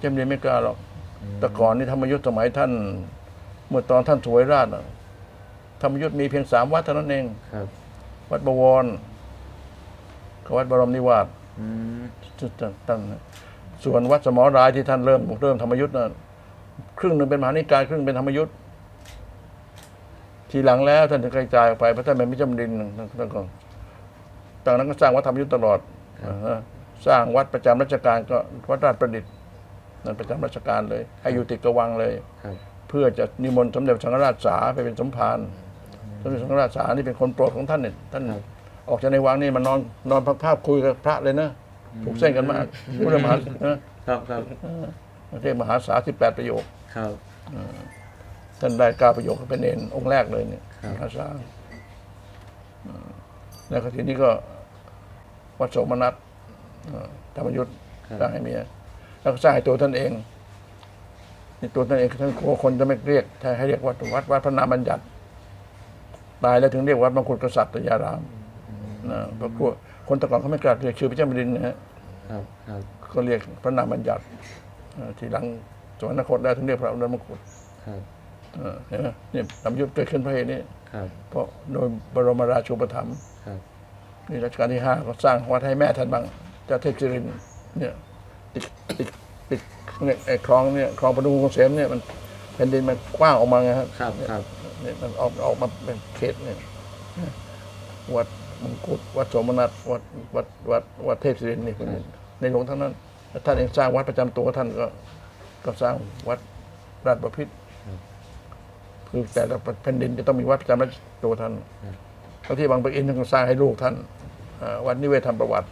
เจมเรียนไม่กล้าหรอก แต่ก่อนนี่ธรรมยุทธ์สมัยท่าน เมื่อตอนท่านสวยราชน่ะธรรมยุทธ์มีเพียงสามวัดเท่านั้นเองครับ วัดบวรกับวัดบรมนิวาสอืมตั้งนะส่วนวัดสมอรายที่ท่านเริ่มเริ่มธรรมยุทธ์น่ะครึ่งหนึ่งเป็นมหานิกายครึ่งเป็นธรรมยุทธ์ทีหลังแล้วท่านถึงกระจายออกไปเพราะท่านเป็นมิจำดินตั้งก่อนตั้งนั้นก็สร้างวัดธรรมยุทธ์ตลอดอ่าฮะสร้างวัดประจำราชการก็วัดราชประดิษฐ์ นั่นประจำราชการเลย ให้อยู่ติดกระวังเลยครับเพื่อจะนิมนต์สมเด็จสังฆราชสาไปเป็นสมภารสมเด็จสังฆราชสานี่เป็นคนโปรดของท่านเนี่ยท่านครับออกจากในวังนี่มานอนนอนพักภาพคุยกับพระเลยนะถูกเส้นกันมากพุทธมหานะครับครับเรียกมหาสาสิบแปดประโยคครับท่านได้เก้าประโยคเป็นเนนองค์แรกเลยเนี่ยครับมหาสาอืมแล้วก็ทีนี้ก็วัดโสมนัสอ่าธรรมยุทธ์สร้างให้เมีย แล้วก็สร้างให้ตัวท่านเองนี่ตัวท่านเองท่านกลัวคนจะไม่เรียกถ้าให้เรียกวัดวัดวัดพระนามบัญญัติ ตายแล้วถึงเรียกวัดมงกุฎกษัตริยารามนะเพราะกลัวคนแตะก่อนเขาไม่กล้าเรียกชื่อพระเจ้าแผ่นดินนะฮะครับครับก็เรียกพระนามบัญญัติเอ่อทีหลังสวรรคตได้ถึงเรียกพระนามมงกุฎครับเออเห็นไหมเนี่ยธรรมยุทธ์เกิดขึ้นเพราะเหตุนี้ครับเพราะโดยบรมราชูปถัมภ์ครับนี่รัชกาลที่ห้าก็สร้างวัดให้แม่ท่านบ้างเจ้าเทพศิรินทร์เนี่ย ติดติดติดเนี่ยไอ้คลองเนี่ยคลองประดุงเกษมเนี่ยมันแผ่นดินมันกว้างออกมาไงครับครับครับ เนี่ยมันออกออกมาเป็นเขตเนี่ยวัดมงกุฎวัดโสมนัสวัดวัดวัดวัดเทพศิรินทร์นี่คนนี้ในหลวงทั้งนั้นแล้วท่านเองสร้างวัดประจำตัวท่านก็ ก็สร้างวัดราชบพิตรคือแต่ละแผ่นดินจะต้องมีวัดประจำตัวท่านทั้งที่บางปะอินท่านก็สร้างให้ลูกท่านอ่าวัดนิเวศธรรมประวัติ